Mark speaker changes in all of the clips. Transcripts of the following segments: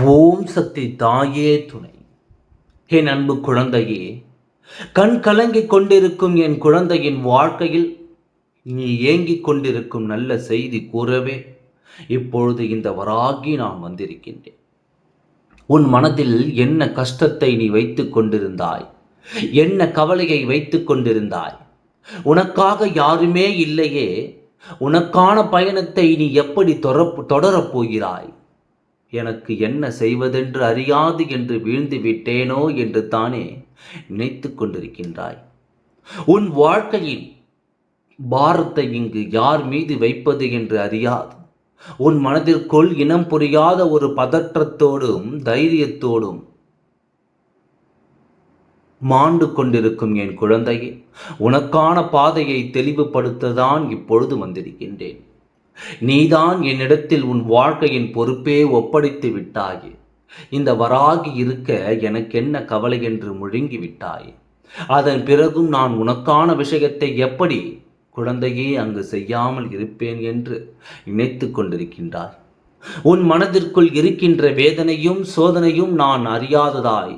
Speaker 1: ஓம் சக்தி தாயே துணை. என் அன்பு குழந்தையே கண் கலங்கிக் கொண்டிருக்கும் என் குழந்தையின் வாழ்க்கையில் நீ ஏங்கிக் கொண்டிருக்கும் நல்ல செய்தி கூறவே இப்பொழுது இந்த வராகி நான் வந்திருக்கின்றேன். உன் மனதில் என்ன கஷ்டத்தை நீ வைத்துக் கொண்டிருந்தாய்? என்ன கவலையை வைத்துக் கொண்டிருந்தாய்? உனக்காக யாருமே இல்லையே உனக்கான பயணத்தை நீ எப்படி தொடரப் தொடரப் போகிறாய்? எனக்கு என்ன செய்வதென்று அறியாது என்று வீழ்ந்து விட்டேனோ என்று தானே நினைத்து கொண்டிருக்கின்றாய். உன் வாழ்க்கையின் பாரத்தை இங்கு யார் மீது வைப்பது என்று அறியாது. உன் மனதிற்குள் இனம் புரியாத ஒரு பதற்றத்தோடும் தைரியத்தோடும் மாண்டு கொண்டிருக்கும் என் குழந்தையே உனக்கான பாதையை தெளிவுபடுத்ததான் இப்பொழுது வந்திருக்கின்றேன். நீதான் என்னிடத்தில் உன் வாழ்க்கையின் பொறுப்பே ஒப்படைத்து விட்டாயே. இந்த வராகி இருக்க எனக்கென்ன கவலை என்று முழுங்கி விட்டாயே. அதன் பிறகும் நான் உனக்கான விஷயத்தை எப்படி குழந்தையே அங்கு செய்யாமல் இருப்பேன் என்று நினைத்து கொண்டிருக்கின்றாய். உன் மனதிற்குள் இருக்கின்ற வேதனையும் சோதனையும் நான் அறியாததாய்.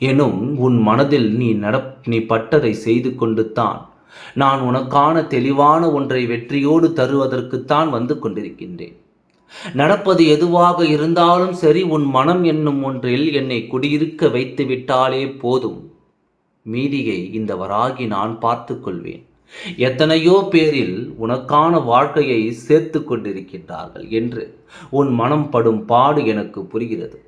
Speaker 1: எனும் உன் மனதில் நீ நட நீ பட்டதை செய்து கொண்டு தான் நான் உனக்கான தெளிவான ஒன்றை வெற்றியோடு தருவதற்குத்தான் வந்து கொண்டிருக்கின்றேன். நடப்பது எதுவாக இருந்தாலும் சரி உன் மனம் என்னும் ஒன்றில் என்னை குடியிருக்க வைத்து விட்டாலே போதும். மீதியை இந்த வராகி நான் பார்த்து கொள்வேன். எத்தனையோ பேரில் உனக்கான வாழ்க்கையை சேர்த்து கொண்டிருக்கின்றார்கள் என்று உன் மனம் படும் பாடு எனக்கு புரிகிறது.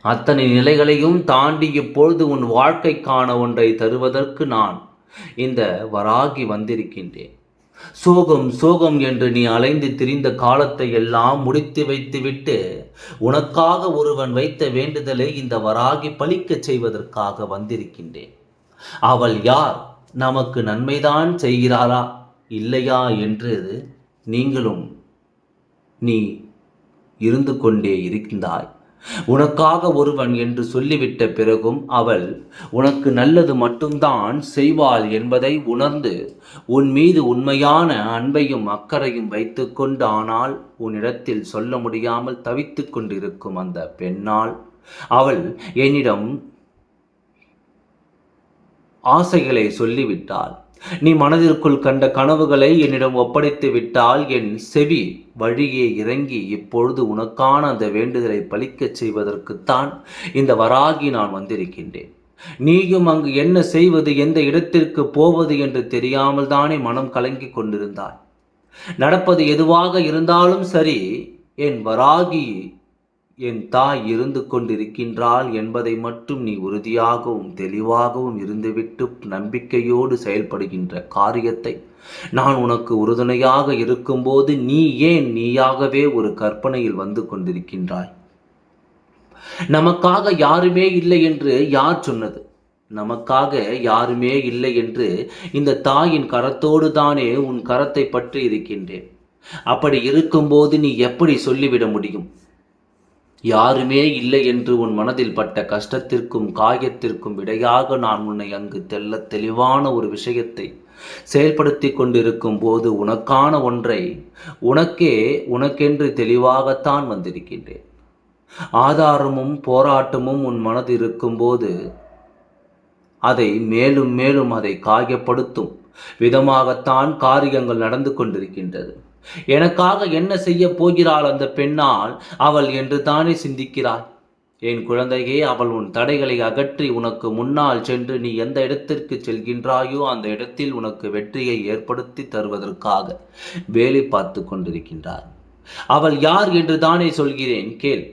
Speaker 1: அத்தனை நிலைகளையும் தாண்டி இப்பொழுது உன் வாழ்க்கைக்கான ஒன்றை தருவதற்கு நான் இந்த வராகி வந்திருக்கின்றேன். சோகம் சோகம் என்று நீ அலைந்து திரிந்த காலத்தை எல்லாம் முடித்து வைத்துவிட்டு உனக்காக ஒருவன் வைத்த வேண்டுதலை இந்த வராகி பழிக்கச் செய்வதற்காக வந்திருக்கின்றேன். அவள் யார்? நமக்கு நன்மைதான் செய்கிறாளா? இல்லையா என்று நீங்களும் நீ இருந்து கொண்டே இருக்கின்றாய். உனக்காக ஒருவன் என்று சொல்லிவிட்ட பிறகும் அவள் உனக்கு நல்லது மட்டும்தான் செய்வாள் என்பதை உணர்ந்து உன் மீது உண்மையான அன்பையும் அக்கறையும் வைத்துக்கொண்டு ஆனால் உன்னிடத்தில் சொல்ல முடியாமல் தவித்து கொண்டிருக்கும் அந்த பெண்ணால் அவள் என்னிடம் ஆசைகளை சொல்லிவிட்டாள். நீ மனதிற்குள் கண்ட கனவுகளை என்னிடம் ஒப்படைத்து விட்டால் என் செவி வழியே இறங்கி இப்பொழுது உனக்கான அந்த வேண்டுதலை பலிக்கச் செய்வதற்குத்தான் இந்த வராகி நான் வந்திருக்கின்றேன். நீயும் அங்கு என்ன செய்வது எந்த இடத்திற்கு போவது என்று தெரியாமல் தானே மனம் கலங்கி கொண்டிருந்தாய். நடப்பது எதுவாக இருந்தாலும் சரி என் வராகி என் தாய் இருந்து கொண்டிருக்கின்றாள் என்பதை மட்டும் நீ உறுதியாகவும் தெளிவாகவும் இருந்துவிட்டு நம்பிக்கையோடு செயல்படுகின்ற காரியத்தை நான் உனக்கு உறுதுணையாக இருக்கும்போது நீ ஏன் நீயாகவே ஒரு கற்பனையில் வந்து கொண்டிருக்கின்றாய்? நமக்காக யாருமே இல்லை என்று யார் சொன்னது? நமக்காக யாருமே இல்லை என்று இந்த தாயின் கரத்தோடு தானே உன் கரத்தை பற்றி இருக்கின்றேன். அப்படி இருக்கும்போது நீ எப்படி சொல்லிவிட முடியும்? யாருமே இல்லை என்று உன் மனதில் பட்ட கஷ்டத்திற்கும் காயத்திற்கும் இடையாக நான் உன்னை அங்கு தெல்ல தெளிவான ஒரு விஷயத்தை செயல்படுத்தி கொண்டிருக்கும் போது உனக்கான ஒன்றை உனக்கே உனக்கென்று தெளிவாகத்தான் வந்திருக்கின்றேன். ஆதாரமும் போராட்டமும் உன் மனது இருக்கும்போது அதை மேலும் மேலும் அதை காயப்படுத்தும் விதமாகத்தான் காரியங்கள் நடந்து கொண்டிருக்கின்றது. எனக்காக என்ன செய்ய போகிறாள் அந்த பெண்ணால் அவள் என்று தானே சிந்திக்கிறாள் என் குழந்தையே அவள் உன் தடைகளை அகற்றி உனக்கு முன்னால் சென்று நீ எந்த இடத்திற்கு செல்கின்றாயோ அந்த இடத்தில் உனக்கு வெற்றியை ஏற்படுத்தி தருவதற்காக வேலை பார்த்து கொண்டிருக்கின்றார். அவள் யார் என்று தானே சொல்கிறேன் கேள்.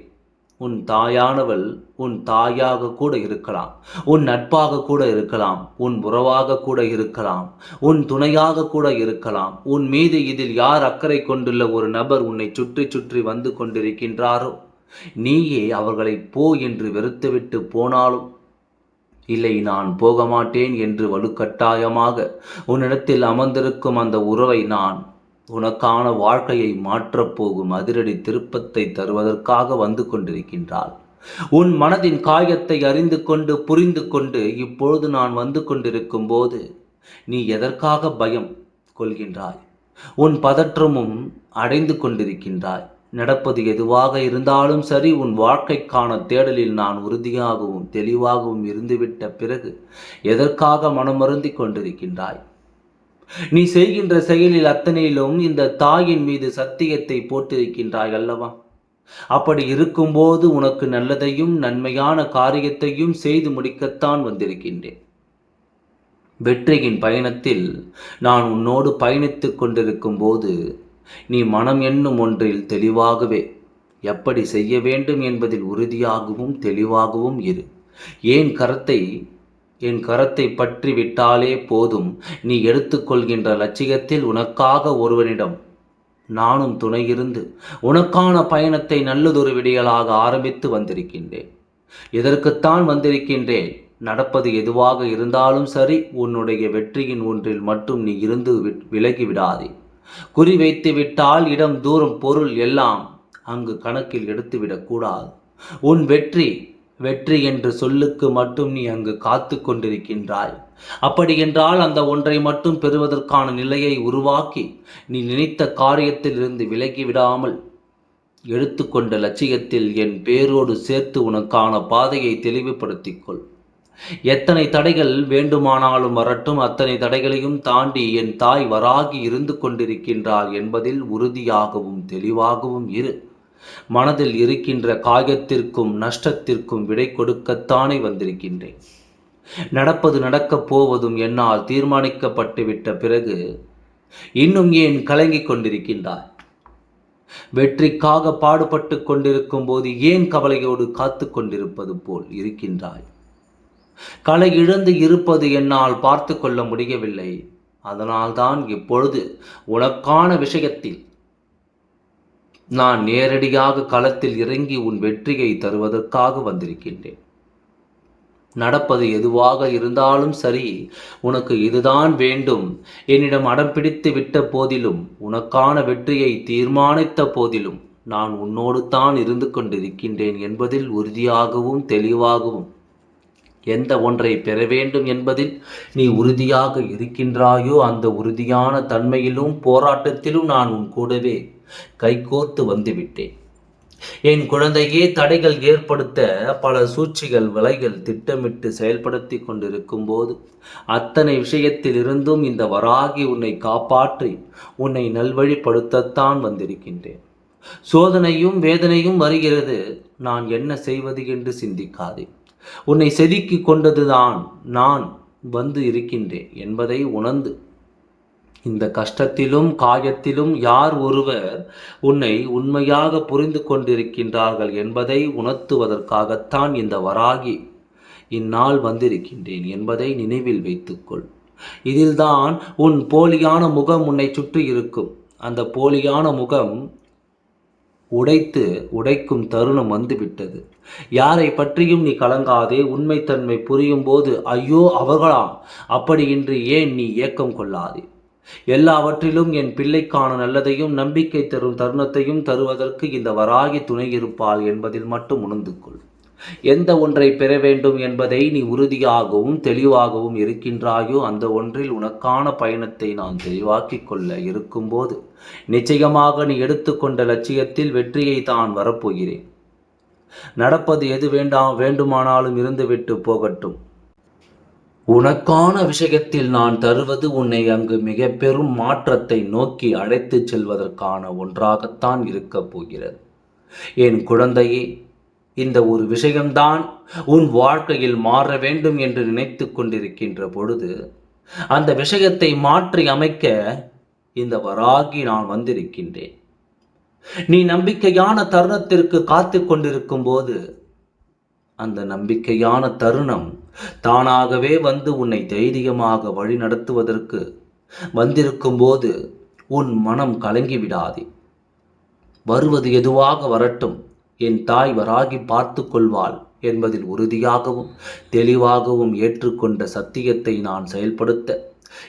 Speaker 1: உன் தாயானவள் உன் தாயாக கூட இருக்கலாம் உன் நட்பாக கூட இருக்கலாம் உன் உறவாக கூட இருக்கலாம் உன் துணையாக கூட இருக்கலாம். உன் மீது இதில் யார் அக்கறை கொண்டுள்ள ஒரு நபர் உன்னை சுற்றி சுற்றி வந்து கொண்டிருக்கின்றாரோ? நீயே அவர்களை போ என்று வெறுத்துவிட்டு போனாலும் இல்லை நான் போக மாட்டேன் என்று வலுக்கட்டாயமாக உன்னிடத்தில் அமர்ந்திருக்கும் அந்த உறவை நான் உனக்கான வாழ்க்கையை மாற்றப்போகும் அதிரடி திருப்பத்தை தருவதற்காக வந்து கொண்டிருக்கின்றாள். உன் மனதின் காயத்தை அறிந்து கொண்டு புரிந்து கொண்டு இப்பொழுது நான் வந்து கொண்டிருக்கும் போது நீ எதற்காக பயம் கொள்கின்றாய்? உன் பதற்றமும் அடைந்து கொண்டிருக்கின்றாய். நடப்பது எதுவாக இருந்தாலும் சரி உன் வாழ்க்கைக்கான தேடலில் நான் உறுதியாகவும் தெளிவாகவும் இருந்துவிட்ட பிறகு எதற்காக மனமருந்தி கொண்டிருக்கின்றாய்? நீ செய்கின்ற செயலில் அத்தனையிலும் இந்த தாயின் மீது சத்தியத்தை போட்டிருக்கின்றாய் அல்லவா? அப்படி இருக்கும்போது உனக்கு நல்லதையும் நன்மையான காரியத்தையும் செய்து முடிக்கத்தான் வந்திருக்கின்றேன். வெற்றியின் பயணத்தில் நான் உன்னோடு பயணித்துக் கொண்டிருக்கும் போது நீ மனம் என்னும் ஒன்றில் தெளிவாகவே எப்படி செய்ய வேண்டும் என்பதில் உறுதியாகவும் தெளிவாகவும் இரு. ஏன் கரத்தை என் கரத்தை பற்றி விட்டாலே போதும். நீ எடுத்துக்கொள்கின்ற லட்சியத்தில் உனக்காக ஒருவனிடம் நானும் துணையிருந்து உனக்கான பயணத்தை நல்லதொரு விடியலாக ஆரம்பித்து வந்திருக்கின்றேன். இதற்குத்தான் வந்திருக்கின்றேன்? நடப்பது எதுவாக இருந்தாலும் சரி உன்னுடைய வெற்றியின் ஒன்றில் மட்டும் நீ இருந்து விலகி விடாதே. குறி வைத்து விட்டால் இடம் தூரம் பொருள் எல்லாம் அங்கு கணக்கில் எடுத்துவிடக்கூடாது உன் வெற்றி வெற்றி என்ற சொல்லுக்கு மட்டும் நீ அங்கு காத்து கொண்டிருக்கின்றாய். அப்படியென்றால் அந்த ஒன்றை மட்டும் பெறுவதற்கான நிலையை உருவாக்கி நீ நினைத்த காரியத்திலிருந்து விலகி விடாமல் எடுத்துக்கொண்ட லட்சியத்தில் என் பேரோடு சேர்த்து உனக்கான பாதையை தெளிவுபடுத்திக் கொள். எத்தனை தடைகள் வேண்டுமானாலும் வரட்டும் அத்தனை தடைகளையும் தாண்டி என் தாய் வராகி இருந்து கொண்டிருக்கின்றாள் என்பதில் உறுதியாகவும் தெளிவாகவும் இரு. மனதில் இருக்கின்ற காயத்திற்கும் நஷ்டத்திற்கும் விடை கொடுக்கத்தானே வந்திருக்கின்றேன். நடப்பது நடக்கப் போவதும் என்னால் தீர்மானிக்கப்பட்டுவிட்ட பிறகு இன்னும் ஏன் கலங்கிக் கொண்டிருக்கின்றாய்? வெற்றிக்காக பாடுபட்டு கொண்டிருக்கும் போது ஏன் கவலையோடு காத்து கொண்டிருப்பது போல் இருக்கின்றாய்? கலை இழந்து இருப்பது என்னால் பார்த்து கொள்ள முடியவில்லை. அதனால்தான் இப்பொழுது உனக்கான விஷயத்தில் நான் நேரடியாக களத்தில் இறங்கி உன் வெற்றியை தருவதற்காக வந்திருக்கின்றேன். நடப்பது எதுவாக இருந்தாலும் சரி உனக்கு இதுதான் வேண்டும். என்னிடம் அடம் பிடித்து விட்ட போதிலும் உனக்கான வெற்றியை தீர்மானித்த போதிலும் நான் உன்னோடு தான் இருந்து கொண்டிருக்கின்றேன் என்பதில் உறுதியாகவும் தெளிவாகவும். எந்த ஒன்றை பெற வேண்டும் என்பதில் நீ உறுதியாக இருக்கின்றாயோ அந்த உறுதியான தன்மையிலும் போராட்டத்திலும் நான் உன் கூடவே கைகோர்த்து வந்துவிட்டேன் என் குழந்தையே தடைகள் ஏற்படுத்த பல சூழ்ச்சிகள் விலைகள் திட்டமிட்டு செயல்படுத்தி கொண்டிருக்கும் போது அத்தனை விஷயத்திலிருந்தும் இந்த வராகி உன்னை காப்பாற்றி உன்னை நல்வழிப்படுத்தத்தான் வந்திருக்கின்றேன். சோதனையும் வேதனையும் வருகிறது. நான் என்ன செய்வது என்று சிந்திக்காதே. உன்னை செதுக்கி கொண்டதுதான் நான் வந்து இருக்கின்றேன் என்பதை உணர்ந்து இந்த கஷ்டத்திலும் காயத்திலும் யார் ஒருவர் உன்னை உண்மையாக புரிந்து கொண்டிருக்கின்றார்கள் என்பதை உணர்த்துவதற்காகத்தான் இந்த வராகி இந்நாள் வந்திருக்கின்றேன் என்பதை நினைவில் வைத்துக்கொள். இதில்தான் உன் போலியான முகம் உன்னை சுற்றி இருக்கும். அந்த போலியான முகம் உடைத்து உடைக்கும் தருணம் வந்துவிட்டது. யாரை பற்றியும் நீ கலங்காதே. உண்மைத்தன்மை புரியும் போது ஐயோ அவர்களா? அப்படி ஏன் நீ ஏக்கம் கொள்ளாதே? எல்லாவற்றிலும் என் பிள்ளைக்கான நல்லதையும் நம்பிக்கை தரும் தருணத்தையும் தருவதற்கு இந்த வராகி துணை இருப்பாள் என்பதில் மட்டும் உணர்ந்து கொள். எந்த ஒன்றை பெற வேண்டும் என்பதை நீ உறுதியாகவும் தெளிவாகவும் இருக்கின்றாயோ அந்த ஒன்றில் உனக்கான பயணத்தை நான் தெளிவாக்கிக் கொள்ள இருக்கும்போது நிச்சயமாக நீ எடுத்துக்கொண்ட லட்சியத்தில் வெற்றியை தான் வரப்போகிறேன். நடப்பது எது வேண்டாம் வேண்டுமானாலும் இருந்துவிட்டு போகட்டும். உனக்கான விஷயத்தில் நான் தருவது உன்னை அங்கு மிக பெரும் மாற்றத்தை நோக்கி அழைத்துச் செல்வதற்கான ஒன்றாகத்தான் இருக்கப் போகிறது. என் குழந்தையே இந்த ஒரு விஷயம்தான் உன் வாழ்க்கையில் மாற வேண்டும் என்று நினைத்து கொண்டிருக்கின்ற பொழுது அந்த விஷயத்தை மாற்றி அமைக்க இந்த வராகி நான் வந்திருக்கின்றேன். நீ நம்பிக்கையான தருணத்திற்கு காத்து கொண்டிருக்கும் போது அந்த நம்பிக்கையான தருணம் தானாகவே வந்து உன்னை தைரியமாக வழி நடத்துவதற்கு வந்திருக்கும் போது உன் மனம் கலங்கி விடாதே வருவது எதுவாக வரட்டும் என் தாய் வராகி பார்த்து கொள்வாள் என்பதில் உறுதியாகவும் தெளிவாகவும் ஏற்றுக்கொண்ட சத்தியத்தை நான் செயல்படுத்த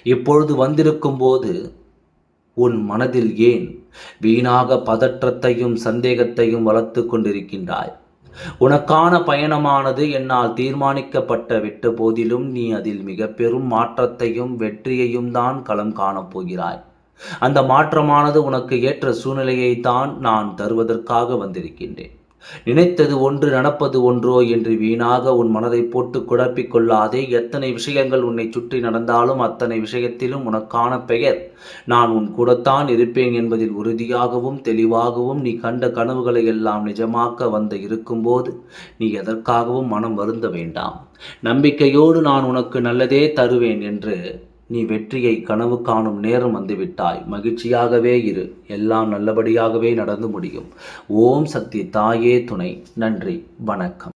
Speaker 1: இப்பொழுது வந்திருக்கும் போது உன் மனதில் ஏன் வீணாக பதற்றத்தையும் சந்தேகத்தையும் வளர்த்து கொண்டிருக்கின்றாய்? உனக்கான பயணமானது என்னால் தீர்மானிக்கப்பட்ட விட்ட போதிலும் நீ அதில் மிக பெரும் மாற்றத்தையும் வெற்றியையும் தான் களம் காணப் போகிறாய். அந்த மாற்றமானது உனக்கு ஏற்ற சூழ்நிலையை தான் நான் தருவதற்காக வந்திருக்கின்றேன். நினைத்தது ஒன்று நடப்பது ஒன்றோ என்று வீணாக உன் மனதை போட்டு குழப்பிக்கொள்ளாதே எத்தனை விஷயங்கள் உன்னை சுற்றி நடந்தாலும் அத்தனை விஷயத்திலும் உனக்கான பெயர். நான் உன் கூடத்தான் இருப்பேன் என்பதில் உறுதியாகவும் தெளிவாகவும் நீ கண்ட கனவுகளை எல்லாம் நிஜமாக்க வந்து இருக்கும்போது நீ எதற்காகவும் மனம் வருந்த வேண்டாம். நம்பிக்கையோடு நான் உனக்கு நல்லதே தருவேன் என்று நீ வெற்றியை கனவு காணும் நேரம் வந்துவிட்டாய். மகிழ்ச்சியாகவே இரு. எல்லாம் நல்லபடியாகவே நடந்து முடியும். ஓம் சக்தி தாயே துணை. நன்றி. வணக்கம்.